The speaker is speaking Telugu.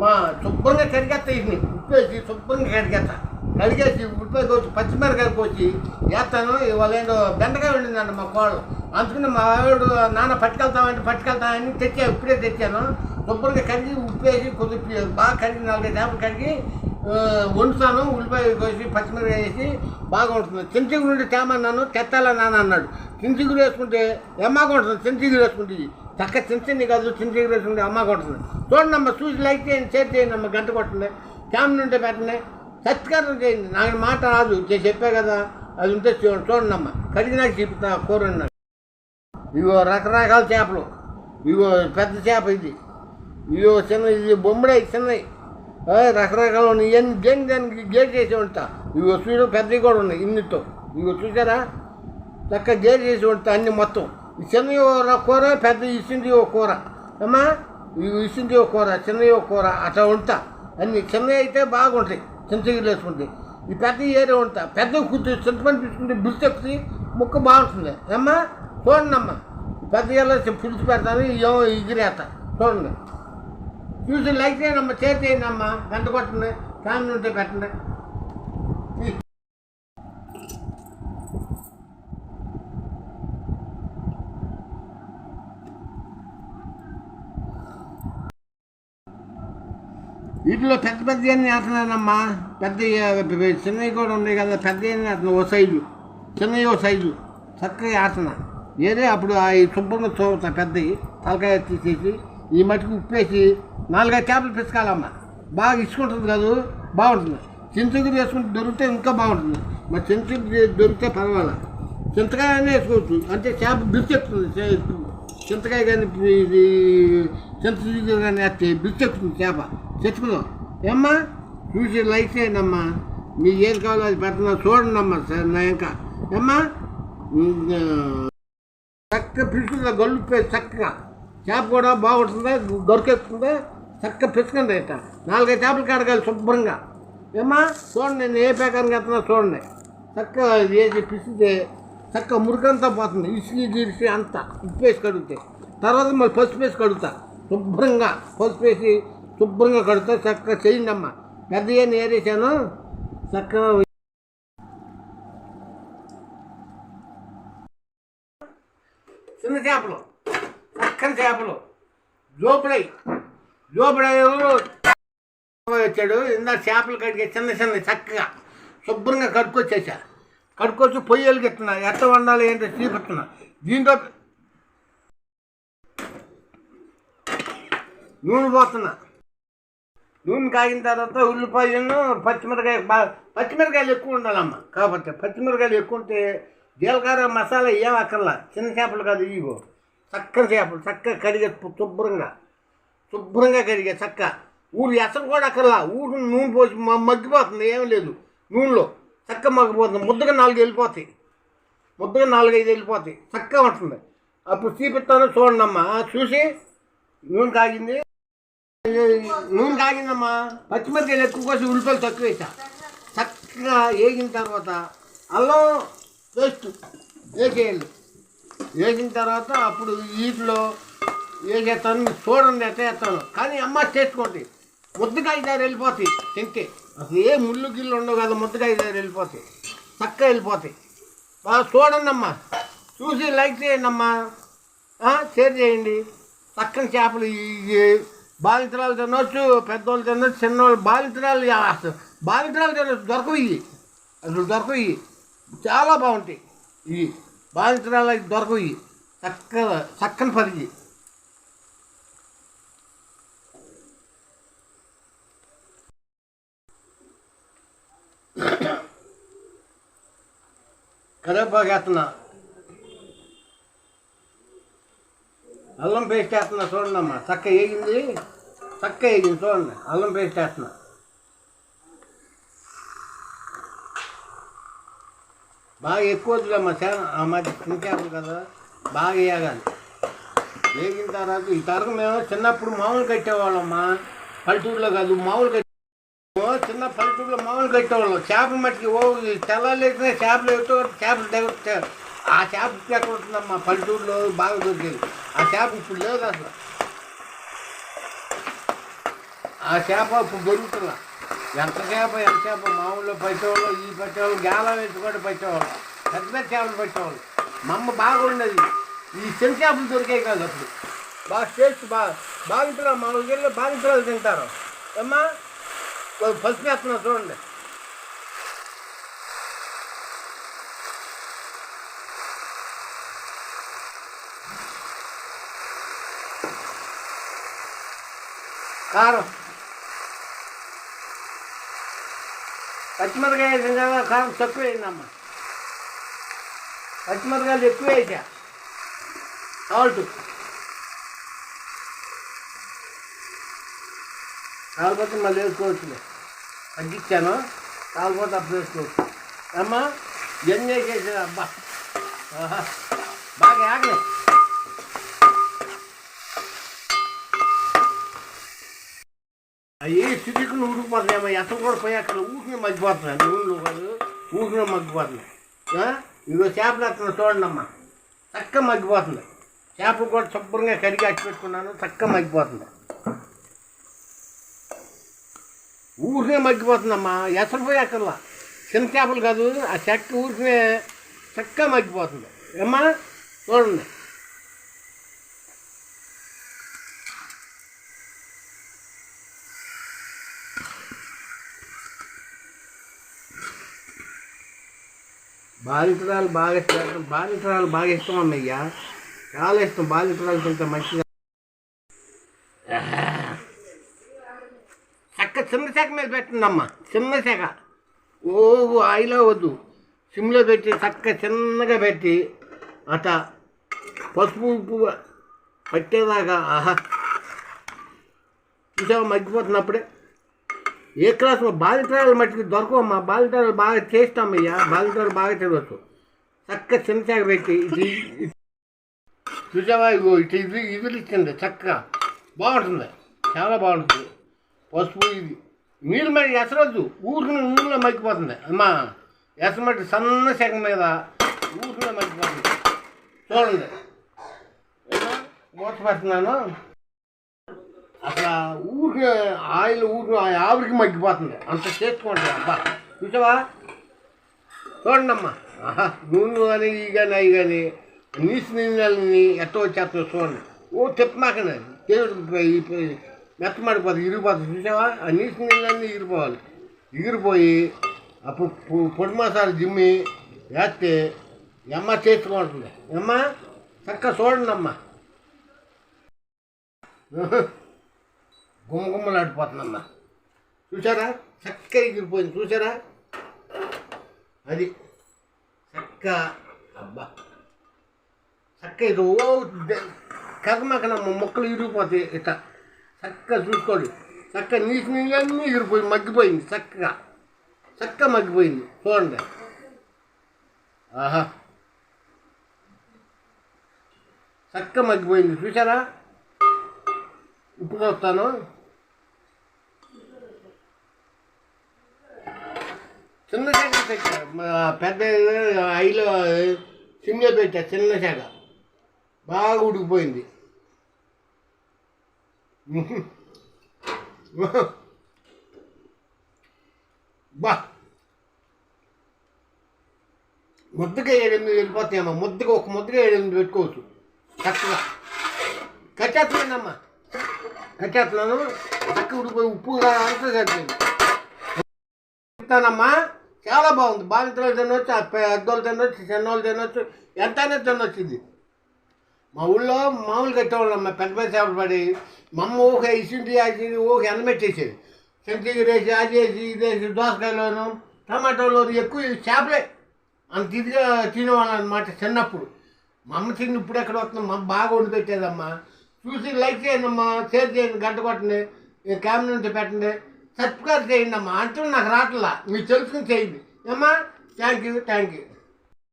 మా శుభ్రంగా కడిగేస్తా ఇది ఉప్పేసి శుభ్రంగా కడిగేస్తా. కడిగేసి ఉప్పేసి కోసి పచ్చిమిరకాయ కోసి వేస్తాను. ఇవాళ ఏంటో బెండకాయ ఉండిందండి మా కోళ్ళు అందుకని మా ఆవిడ నాన్న పట్టుకెళ్తామంటే పట్టుకెళ్తామని తెచ్చా ఇప్పుడే తెచ్చాను. శుభ్రంగా కడిగి ఉప్పేసి కొద్ది బాగా కడిగి నాలుగైదు చేపలు కడిగి వండుతాను. ఉల్లిపాయ కోసి పచ్చిమిరకాయ వేసి బాగా ఉంటుంది చింతగురు నుండి తేమన్నాను తెత్తాలా నాన్న అన్నాడు. చింతగురు వేసుకుంటే ఎమ్మాగా ఉంటుంది చింతగురు వేసుకుంటే చక్క చిన్ని కాదు చింతగురు వేసుకుంటే అమ్మ ఉంటుంది చూడండి అమ్మ చూసి లైక్ చేయండి షేర్ చేయండి అమ్మ గంట కొట్టండి క్యామ్ ఉంటే పెట్టండి. సత్కారం చేయండి. నాకు మాట రాదు. చెప్పే కదా అది ఉంటే చూడండి చూడండి అమ్మ. కడిగినాక చెప్తా కూర ఇవో ఇగో రకరకాల చేపలు. ఇగో పెద్ద చేప ఇది. ఇవో చిన్న ఇది బొమ్మడే చిన్నవి. రకరకాలు ఉన్నాయి. ఇవన్నీ దేని దానికి గేట్ చేసి ఉంటా? ఇగో చూడ పెద్దవి కూడా ఉన్నాయి ఇన్నితో ఇగో చూసారా? చక్కగా గేట్ చేసి ఉంటా అన్ని మొత్తం. చిన్నవి ఒక కూర పెద్ద ఇసింది ఒక కూర అమ్మా ఇవి ఇచ్చింది ఒక కూర చిన్నవి ఒక కూర అట్లా ఉంటా అన్ని చిన్నవి అయితే బాగుంటాయి చింతగిరి వేసుకుంటే ఈ పెద్ద ఏరే ఉంటా పెద్ద కుర్తి చింతపండు తీసుకుంటే బిస్కెట్స్ ముక్క బాగుంటుంది అమ్మా చూడండి అమ్మా పెద్ద ఎలా పులుసు పెడతాను ఏమో ఎగిరేస్తా చూడండి చూసి లైక్ చేయండి అమ్మ చేతి చేయండి అమ్మ గంట కొట్టండి ఫ్యామిలీ ఉంటే పెట్టండి వీటిలో పెద్ద పెద్ద అన్నీ వేస్తున్నానమ్మా పెద్ద చిన్నవి కూడా ఉన్నాయి కదా పెద్ద అన్నీ వేస్తున్నా ఓ సైజు. చిన్నవి ఓ సైజు. చక్కగా వేస్తున్నా ఏదే అప్పుడు ఈ శుభ్రంగా చూపుతా పెద్దవి తలకాయ తీసేసి ఈ మట్టికి ఉప్పేసి నాలుగైదు చేపలు పిసకాలమ్మా. బాగా ఇచ్చుకుంటుంది కాదు బాగుంటుంది. చింతగిరి వేసుకుంటే దొరికితే ఇంకా బాగుంటుంది. మరి చింతగిరి దొరికితే పర్వాలేదు చింతకాయనే వేసుకోవచ్చు. అంటే చేప బిర్చెక్కుతుంది చింతకాయ కానీ ఇది చింతగిరి కానీ వేస్తే బిర్చెక్కుతుంది చేప చెట్టుకుందాం ఏమ్మా చూసి లైక్ చేయండమ్మా మీకు ఏది కావాలో అది పెడుతున్నా చూడండి అమ్మా సార్ నా ఇంకా ఏమ్మా చక్కగా పిసుకుందా గొల్లు చక్కగా చేప కూడా బాగుంటుందా దొరికేస్తుందా చక్కగా పిసుకుంది ఇట నాలుగైదు చేపలు కడగాలి శుభ్రంగా ఏమ్మా చూడండి నేను ఏ ప్రకారం ఎత్తున్నా చూడండి చక్కగా వేసి పిసితే చక్కగా మురికంతా పోతుంది. ఇసుకి గిరిసి అంతా ఉప్పు వేసి కడిగితే. తర్వాత మళ్ళీ పసుపు వేసి కడుగుతా. శుభ్రంగా పసుపు వేసి శుభ్రంగా కడుగుతా. చక్కగా చేయండి అమ్మా పెద్ద ఏం ఏరేసాను? చక్కగా చిన్న చేపలు. చక్కని చేపలు. జోపుడై జోపుడై వచ్చాడు. ఇందా చేపలు కడిగే చిన్న చిన్న చక్కగా శుభ్రంగా కడుక్కొచ్చేసా. కడుక్కొచ్చి పొయ్యలకి ఎత్తున్నా. ఎట్ట వండాలి ఏంటో చూపిస్తున్నా దీంతో నూనె పోతున్నా. నూనె కాగిన తర్వాత ఉల్లిపాయను పచ్చిమిరకాయ బాగా పచ్చిమిరకాయలు ఎక్కువ ఉండాలమ్మ. కాబట్టి పచ్చిమిరకాయలు ఎక్కువ ఉంటే జీలకర్ర మసాలా ఏం అక్కర్లా. చిన్న చేపలు కాదు ఇగో చక్కని చేపలు చక్కగా కడిగే శుభ్రంగా. శుభ్రంగా కడిగే చక్క. ఊరు ఎసరు కూడా అక్కర్లా. ఊరు నూనె పోసి మగ్గిపోతుంది ఏం లేదు. నూనెలో. చక్క మగ్గిపోతుంది ముద్దగా నాలుగు వెళ్ళిపోతాయి. ముద్దగా నాలుగైదు వెళ్ళిపోతాయి. చక్కగా ఉంటుంది. అప్పుడు చూపిస్తాను చూడండి అమ్మా. చూసి నూనె కాగింది. నూనె కాగిందమ్మా. పచ్చిమిరకాయలు ఎక్కువ కోసి ఉల్లిపాయలు తక్కువ వేసా. చక్కగా వేగిన తర్వాత అల్లం పేస్ట్ వేసేయాలి. వేసిన తర్వాత అప్పుడు వీటిలో వేసేస్తాను. చూడండి ఎట్లా వేస్తాను. కానీ అమ్మ చేసుకోండి ముద్దకాయ దారి వెళ్ళిపోతాయి. తింటే. అసలు ఏ ముళ్ళు గిల్లు ఉండవు కదా ముద్దకాయ దారి వెళ్ళిపోతాయి. చక్కగా వెళ్ళిపోతాయి. బాగా చూడండి అమ్మా చూసి లైక్ చేయండి అమ్మా షేర్ చేయండి. చక్కని చేపలు బాలింతరాలు తినవచ్చు పెద్దవాళ్ళు తినొచ్చు చిన్నవాళ్ళు బాలింతరాలు అసలు బాలింతరాలు తినొచ్చు దొరకవు ఇవి. అసలు దొరకవు ఇవి. చాలా బాగుంటాయి. ఇవి బాలింతరాలు దొరకవు ఇవి. చక్కగా చక్కని పరిగి. కరివేపాకు వేస్తున్నా అల్లం పేస్ట్ వేస్తున్నా చూడండి అమ్మా చక్క వేగింది. చక్క వేగింది చూడండి. అల్లం పేస్ట్ వేస్తున్నా బాగా ఎక్కువ వద్దులేమ్మా. చాలా ఆ మధ్య తింటారు కదా? బాగా వేయాలి. వేగిన తర్వాత ఈ తరకు మేము చిన్నప్పుడు మామూలు కట్టేవాళ్ళమ్మా. పల్లెటూరులో కాదు మామూలు కట్టే చిన్న పల్లెటూరులో మామూలు కట్టేవాళ్ళు చేప మట్టికి ఓ తెల్లాలు వేసినా చేపలు వేస్తూ చేపలు దగ్గర ఆ చేప ఇప్పుడు ఎక్కడ ఉంటుందమ్మా పల్లెటూరులో బాగా దొరికేది. ఆ చేప ఇప్పుడు లేదు అసలు. ఆ చేప ఇప్పుడు దొరుకుతున్నా ఎంత చేప ఎంత చేప? మామూలు పట్టేవాళ్ళు ఈ పట్టేవాళ్ళు గాలం వేసి పట్టేవాళ్ళు పెద్ద పెద్ద చేపలు పట్టేవాళ్ళు. మా అమ్మ బాగా ఉండేది. ఈ చిన్న చేపలు దొరికాయి కాదు అప్పుడు. బాగా టేస్ట్ బాగా బాగుంటున్నారు మా ఊళ్ళో బాగుంటున్నారు తింటారు. అమ్మా పసుపు వేస్తున్నా చూడండి. కారం. పచ్చిమిరకాయ వేసిన కారం తక్కువ వేసిందమ్మ పచ్చిమిరకాయలు ఎక్కువ వేసా సాల్ట్. కాకపోతే మళ్ళీ వేసుకోవచ్చులే. తగ్గించాను కాకపోతే అప్పుడు వేసుకోవచ్చు. అమ్మా ఎంజాయ్ వేసేసా అబ్బా. బాగా ఆగలే. అయ్యి చిటికులు ఉడికిపోతున్నాయి ఎక్కడ కూడా పోయి అక్కడ ఊరిని మగ్గిపోతున్నాయి నూనెలు కాదు ఊరిని మగ్గిపోతున్నాయి ఇదో చేపలు ఎత్తున్నా చూడండి అమ్మా. చక్కగా మగ్గిపోతుంది. చేపలు కూడా శుభ్రంగా కడిగి అట్టి పెట్టుకున్నాను. చక్కగా మగ్గిపోతుంది. ఊరినే మగ్గిపోతుందమ్మా. ఎసరు పోయి అక్కర్లా చిన్న చేపలు కాదు ఆ చెక్క ఊరినే చక్కగా మగ్గిపోతుంది. ఏమ్మా? చూడండి. బాలింతరాలు బాగా ఇష్టం బాలింతరాలు బాగా ఇష్టం అమ్మయ్యా. చాలా ఇష్టం. బాలింతరాలు తింటే మంచిగా చక్క చిన్న శాఖ మీద పెట్టండమ్మా చిన్న శాఖ. ఓ ఆయిలో వద్దు. సిమ్లో పెట్టి చక్క చిన్నగా పెట్టి అట పసుపు ఉప్పు పట్టేదాకా ఆహా. చూసావా మగ్గిపోతున్నప్పుడే? ఏ క్లాస్ బాలింతరాలు మట్టికి దొరకవమ్మా బాలింతరాలు బాగా చేస్తామయ్యా. బాలింతరాలు బాగా చదవచ్చు. చక్క చిన్న శాఖ పెట్టి ఇది చూసావా ఇగో ఇటు ఇది ఇదులు ఇచ్చింది చక్కగా. బాగుంటుంది. చాలా బాగుంటుంది. పసుపు ఇది. నీళ్ళు మరి ఎసరొద్దు. ఊరికి నీళ్ళలో మగ్గిపోతుంది. అమ్మా ఎసరమట్టి సన్న సెగ మీద ఊరికి మగ్గిపోతుంది. చూడండి. ఏమో, మూత పెడుతున్నాను అసలు ఊరికి ఆయిల్ ఊరికి ఆవిరికి మగ్గిపోతుంది. అంత చేసుకోండి అబ్బా. చూసావా? చూడండి అమ్మా. ఆహా నూనె కానీ ఇవి కానీ అవి కానీ నీసు నీళ్ళని ఎట్ట వచ్చేస్తా చూడండి. ఓ తిప్పమాకండి మెత్తమడిపోతుంది ఇరిగిపోతుంది చూసావా? ఆ నీసు నీళ్ళన్నీ ఎగిరిపోవాలి ఎగిరిపోయి అప్పుడు పొడి మసాలు జిమ్మి వేస్తే ఎమ్మ చేసుకుంటుంది ఎమ్మ చక్కగా చూడండి అమ్మా. గుమ్మగుమ్మలాడిపోతుందమ్మా చూసారా? చక్కగా ఎగిరిపోయింది. చూసారా? అది చక్క అబ్బా. చక్క ఇది ఓ కగమకనమ్మ మొక్కలు ఇరిగిపోతాయి. ఇట్లా చక్కగా చూసుకోండి. చక్క నీటి నీళ్ళన్నీ ఎగిరిపోయి మగ్గిపోయింది చక్కగా. చక్కగా మగ్గిపోయింది చూడండి. ఆహా. చక్కగా మగ్గిపోయింది చూసారా ఇప్పుడు వస్తాను. చిన్న శాఖ పెట్టా పెద్ద ఐలో సిమ్లో పెట్టా చిన్న శాఖ. బాగా ఉడికిపోయింది. బా. ముద్దగా ఏడెనిమిది వెళ్ళిపోతాయమ్మా ముద్దగా ఒక ముద్దగా ఏడెనిమిది పెట్టుకోవచ్చు. చక్కగా కట్టేస్తున్నానమ్మా కట్టేస్తున్నాను చక్క ఉడిపోయి ఉప్పు అంతా సరిపోయింది చెప్తానమ్మా చాలా బాగుంది. బాలింతలు తినొచ్చు పెద్దోళ్ళు తినొచ్చు చిన్నోళ్ళు తినొచ్చు ఎంతైనా తినొచ్చు ఇది. మా ఊళ్ళో మామూలు కట్టేవాళ్ళమ్మా పెద్ద పెద్ద చేపలు పడి మా అమ్మ ఊక ఇసుంటి అది ఊక ఎనమెట్టేసేది సెంటిగిరి వేసి అది వేసి ఇది వేసి దోసకాయలోను టమాటోలోను ఎక్కువ చేపలే. అంత ఇదిగా తినేవాళ్ళం అనమాట చిన్నప్పుడు. మా అమ్మ తిన్న ఇప్పుడు ఎక్కడ వస్తుంది మా బాగా వండి పెట్టేదమ్మా. చూసి లైక్ చేయండి అమ్మా షేర్ చేయండి గంట కొట్టండి క్యామెరా నుంచి పెట్టండి. సబ్స్క్రైబ్ చేయండి అమ్మా అంటూ నాకు రావట్లా. మీరు తెలుసుకుని చేయండి. అమ్మా థ్యాంక్ యూ థ్యాంక్ యూ